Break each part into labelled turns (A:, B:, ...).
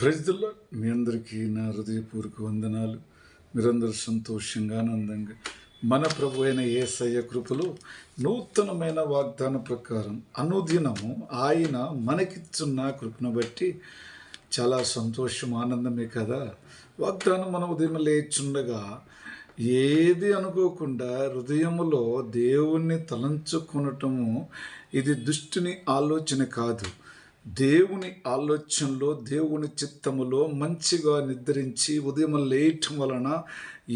A: ప్రజల్లో మీ అందరికీ నా హృదయపూర్వక వందనాలు. మీరందరూ సంతోషంగా ఆనందంగా. మన ప్రభు అయిన ఏసయ్య కృపలో నూతనమైన వాగ్దాన ప్రకారం అనుదినము ఆయన మనకిచ్చున్న కృపను బట్టి చాలా సంతోషం ఆనందమే కదా. వాగ్దానం మన ఉదయం లేచుండగా ఏది అనుకోకుండా హృదయములో దేవుణ్ణి తలంచుకొనటము ఇది దుష్టుని ఆలోచన కాదు. దేవుని ఆలోచనలో దేవుని చిత్తములో మంచిగా నిద్రించి ఉదయం లేయటం వలన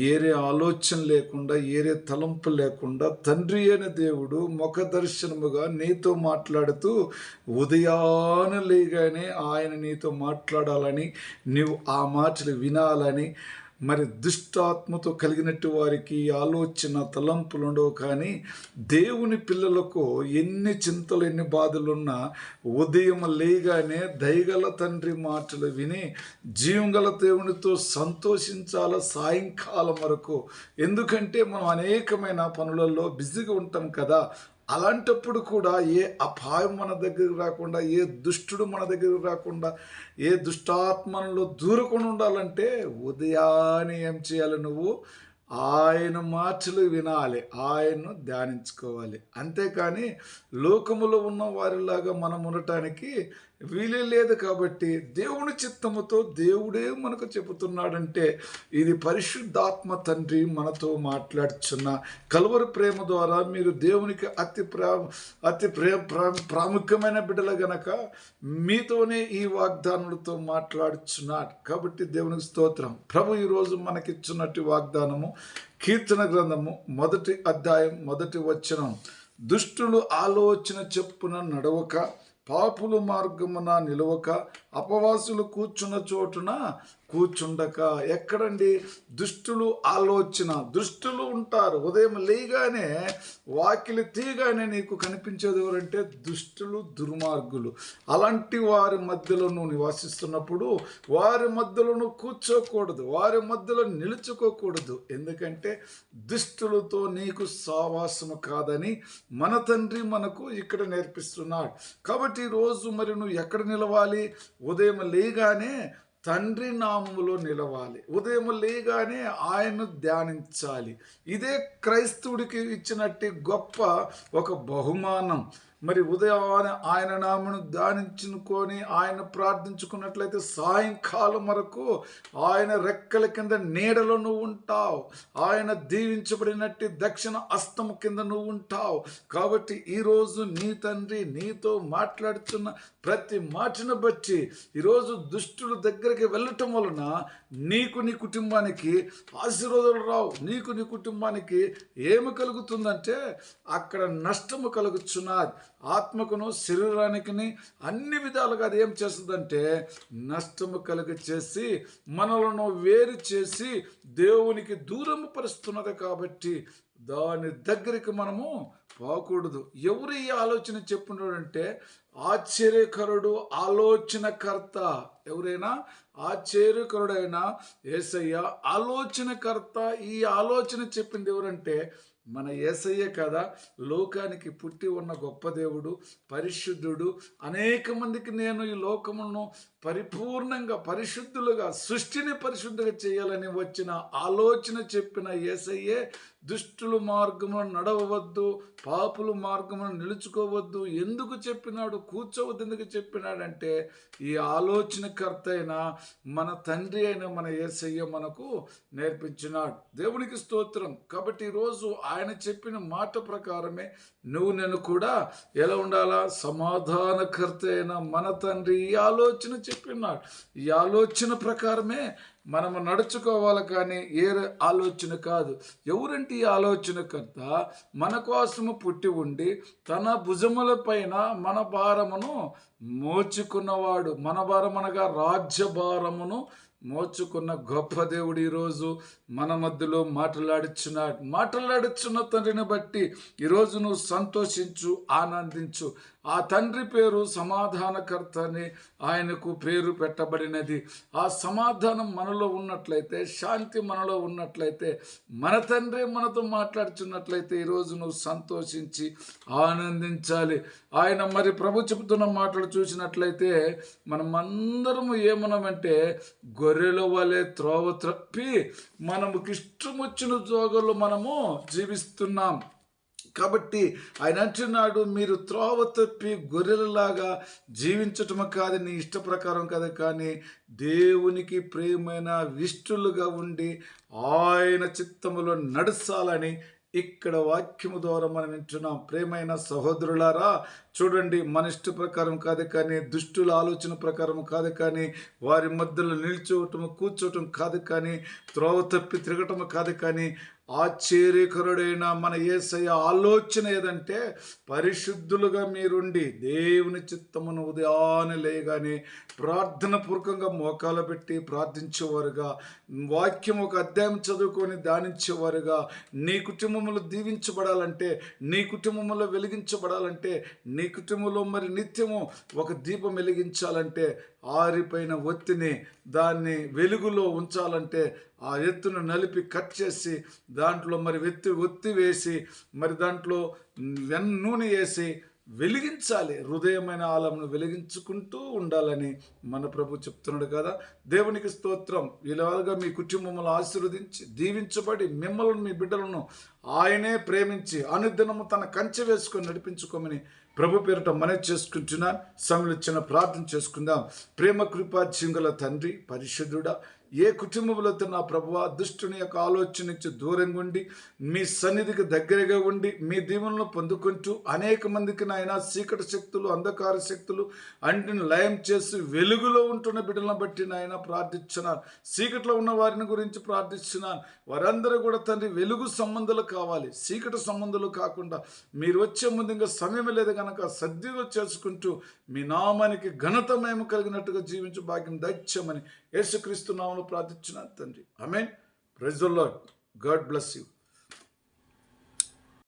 A: ఏరే ఆలోచన లేకుండా ఏరే తలంపు లేకుండా తండ్రి అయిన దేవుడు ముఖ దర్శనముగా నీతో మాట్లాడుతూ ఉదయాన లేగానే ఆయన నీతో మాట్లాడాలని నీవు ఆ మాటలు వినాలని మరి దుష్టాత్మతో కలిగినట్టు వారికి ఆలోచన తలంపులు ఉండవు కానీ దేవుని పిల్లలకు ఎన్ని చింతలు ఎన్ని బాధలున్నా ఉదయం లేగానే దయగల తండ్రి మాటలు విని జీవంగల దేవునితో సంతోషించాల సాయంకాలం వరకు. ఎందుకంటే మనం అనేకమైన పనులలో బిజీగా ఉంటాం కదా. అలాంటప్పుడు కూడా ఏ అపాయం మన దగ్గరకు రాకుండా ఏ దుష్టుడు మన దగ్గరకు రాకుండా ఏ దుష్టాత్మనలో దూరకుండా ఉండాలంటే ఉదయాన్నే ఏం చేయాలి నువ్వు? ఆయన మాటలు వినాలి. ఆయన్ను ధ్యానించుకోవాలి. అంతేకాని లోకములో ఉన్న వారిలాగా మనం ఉండటానికి వీలే లేదు కాబట్టి దేవుని చిత్తముతో దేవుడే మనకు చెబుతున్నాడంటే ఇది పరిశుద్ధాత్మ తండ్రి మనతో మాట్లాడుచున్న కలువరి ప్రేమ ద్వారా మీరు దేవునికి అతి ప్రా అతి ప్రే ప్రా- ప్రాముఖ్యమైన బిడ్డలు గనక మీతోనే ఈ వాగ్దానాలతో మాట్లాడుచున్నాడు. కాబట్టి దేవునికి స్తోత్రం. ప్రభు ఈరోజు మనకిచ్చున్నట్టు వాగ్దానము కీర్తన గ్రంథము మొదటి అధ్యాయం మొదటి వచనం. దుష్టులు ఆలోచన చెప్పున నడవక పాపుల మార్గమున నిలవక అపవాసులు కూర్చున్న చోటున కూర్చుండక ఎక్కడండి? దుష్టులు ఆలోచన దుష్టులు ఉంటారు. ఉదయం లేగానే వాకిలి తీయగానే నీకు కనిపించేది ఎవరంటే దుష్టులు దుర్మార్గులు. అలాంటి వారి మధ్యలో నువ్వు నివాసిస్తున్నప్పుడు వారి మధ్యలో నువ్వు కూర్చోకూడదు వారి మధ్యలో నిలుచుకోకూడదు. ఎందుకంటే దుష్టులతో నీకు సావాసము కాదని మన తండ్రి మనకు ఇక్కడ నేర్పిస్తున్నాడు. కాబట్టి ఈరోజు మరి నువ్వు ఎక్కడ నిలవాలి? ఉదయం లేగానే తండ్రి నామములో నిలవాలి. ఉదయం లేగానే ఆయన్ను ధ్యానించాలి. ఇదే క్రైస్తవుడికి ఇచ్చినట్టు గొప్ప ఒక బహుమానం. మరి ఉదయాన ఆయన నామను ధ్యానించుకొని ఆయన ప్రార్థించుకున్నట్లయితే సాయంకాలం వరకు ఆయన రెక్కల కింద నీడలో నువ్వు ఉంటావు. ఆయన దీవించబడినట్టు దక్షిణ అస్తం కింద నువ్వు ఉంటావు. కాబట్టి ఈరోజు నీ తండ్రి నీతో మాట్లాడుతున్న ప్రతి మాటను బట్టి ఈరోజు దుష్టుల దగ్గరికి వెళ్ళటం వలన నీకు నీ కుటుంబానికి ఆశీర్వాదాలు రావు. నీకు నీ కుటుంబానికి ఏమి కలుగుతుందంటే అక్కడ నష్టము కలుగుతున్నది ఆత్మకును శరీరానికిని అన్ని విధాలుగా అది ఏం చేస్తుందంటే నష్టము కలుగ చేసి మనలను వేరు చేసి దేవునికి దూరము పరుస్తున్నది కాబట్టి దాని దగ్గరికి మనము పోకూడదు. ఎవరు ఈ ఆలోచన చెప్పున్నాడంటే ఆశ్చర్యకరుడు ఆలోచనకర్త ఎవరైనా ఆశ్చర్యకరుడైన ఏసయ్య ఆలోచనకర్త ఈ ఆలోచన చెప్పింది ఎవరంటే మన ఏసయ్య కదా లోకానికి పుట్టి ఉన్న గొప్ప దేవుడు పరిశుద్ధుడు. అనేక మందికి నేను ఈ లోకమును పరిపూర్ణంగా పరిశుద్ధులుగా సృష్టిని పరిశుద్ధిగా చేయాలని వచ్చిన ఆలోచన చెప్పిన ఏసయ్యే దుష్టులు మార్గమును నడవవద్దు పాపుల మార్గమును నిలుచుకోవద్దు. ఎందుకు చెప్పినాడు? కూర్చోవద్దు ఎందుకు చెప్పినాడంటే ఈ ఆలోచనకర్త అయిన మన తండ్రి అయిన మన ఏసయ్య మనకు నేర్పించినాడు. దేవునికి స్తోత్రం. కాబట్టి ఈరోజు ఆయన చెప్పిన మాట ప్రకారమే నువ్వు నేను కూడా ఎలా ఉండాలా? సమాధానకర్త అయిన మన తండ్రి ఈ ఆలోచన చెప్పినాడు. ఈ ఆలోచన ప్రకారమే మనము నడుచుకోవాలి కానీ ఏ ఆలోచన కాదు. ఎవరంటే ఈ ఆలోచనకర్త మన కోసము పుట్టి ఉండి తన భుజముల పైన మన భారమును మోచుకున్నవాడు. మన భారం అనగా రాజ్య భారమును మోచుకున్న గొప్ప దేవుడు ఈరోజు మన మధ్యలో మాట్లాడుచున్నాడు మాట్లాడుచున్న తండ్రిని బట్టి ఈరోజు నువ్వు సంతోషించు ఆనందించు. ఆ తండ్రి పేరు సమాధానకర్త అని ఆయనకు పేరు పెట్టబడినది. ఆ సమాధానం మనలో ఉన్నట్లయితే శాంతి మనలో ఉన్నట్లయితే మన తండ్రి మనతో మాట్లాడుచున్నట్లయితే ఈరోజు నువ్వు సంతోషించి ఆనందించాలి. ఆయన మరి ప్రభు చెబుతున్న మాటలు చూసినట్లయితే మనం అందరము గొర్రె గొర్రెల వలె త్రోవ త్రప్పి మనముకి కిష్టమొచ్చిన వచ్చిన మనము జీవిస్తున్నాం. కాబట్టి ఆయన అంటున్నాడు మీరు త్రోవ తప్పి గొర్రెలలాగా జీవించటం కాదు నీ ఇష్ట ప్రకారం కదా. కానీ దేవునికి ప్రేమైన విష్టులుగా ఉండి ఆయన చిత్తములో నడుస్తాలని ఇక్కడ వాక్యము ద్వారా మనం వింటున్నాం. ప్రేమైన సహోదరులారా చూడండి మన ఇష్ట ప్రకారం కాదు కానీ దుష్టుల ఆలోచన ప్రకారం కాదు కానీ వారి మధ్యలో నిల్చోవటం కూర్చోవటం కాదు కానీ త్రోవ తప్పి తిరగటం కాదు కానీ ఆశ్చర్యకరుడైన మన ఏసయ ఆలోచన ఏదంటే పరిశుద్ధులుగా మీరుండి దేవుని చిత్తమును ఉదయాన్నే లేయగానే ప్రార్థన పూర్వకంగా మోకాలు పెట్టి ప్రార్థించేవారుగా వాక్యం ఒక అధ్యాయం చదువుకొని ధ్యానించేవారుగా నీ కుటుంబంలో దీవించబడాలంటే నీ కుటుంబంలో వెలిగించబడాలంటే నీ కుటుంబంలో మరి నిత్యము ఒక దీపం వెలిగించాలంటే ఆరిపోయిన ఒత్తిని దాన్ని వెలుగులో ఉంచాలంటే ఆ ఎత్తును నలిపి కట్ చేసి దాంట్లో మరి వెత్తి ఒత్తి వేసి మరి దాంట్లో నూనె వేసి వెలిగించాలి. హృదయమైన ఆలంను వెలిగించుకుంటూ ఉండాలని మన ప్రభు చెప్తున్నాడు కదా. దేవునికి స్తోత్రం. ఇలాగా మీ కుటుంబములు ఆశీర్వదించి దీవించబడి మిమ్మల్ని మీ బిడ్డలను ఆయనే ప్రేమించి అనుదినము తన కంచె వేసుకొని నడిపించుకోమని ప్రభు పేరిట మనవి చేసుకుంటున్నాను. సమలిచ్చిన ప్రార్థన చేసుకుందాం. ప్రేమ కృపా జింగల తండ్రి పరిశుద్ధుడా ఏ కుటుంబంలో నా ప్రభువ దుష్టుని యొక్క ఆలోచన నుంచి దూరంగా ఉండి మీ సన్నిధికి దగ్గరగా ఉండి మీ దీవెనలు పొందుకుంటూ అనేక మందికి నాయన చీకటి శక్తులు అంధకార శక్తులు అంటిని లయం చేసి వెలుగులో ఉంటున్న బిడ్డలను బట్టి నాయన ప్రార్థిస్తున్నాను చీకట్లో ఉన్న వారిని గురించి ప్రార్థిస్తున్నాను వారందరూ కూడా తండ్రి వెలుగు సంబంధాలు కావాలి. చీకటి సంబంధాలు కాకుండా మీరు వచ్చే ముందు ఇంకా సమయం లేదు కనుక సద్విగా చేసుకుంటూ మీ నామానికి ఘనత మేము కలిగినట్టుగా జీవించు భాగ్యం దైత్యమని యేసుక్రీస్తు నామను ప్రార్థించిన తండ్రి. I mean praise Lord God bless you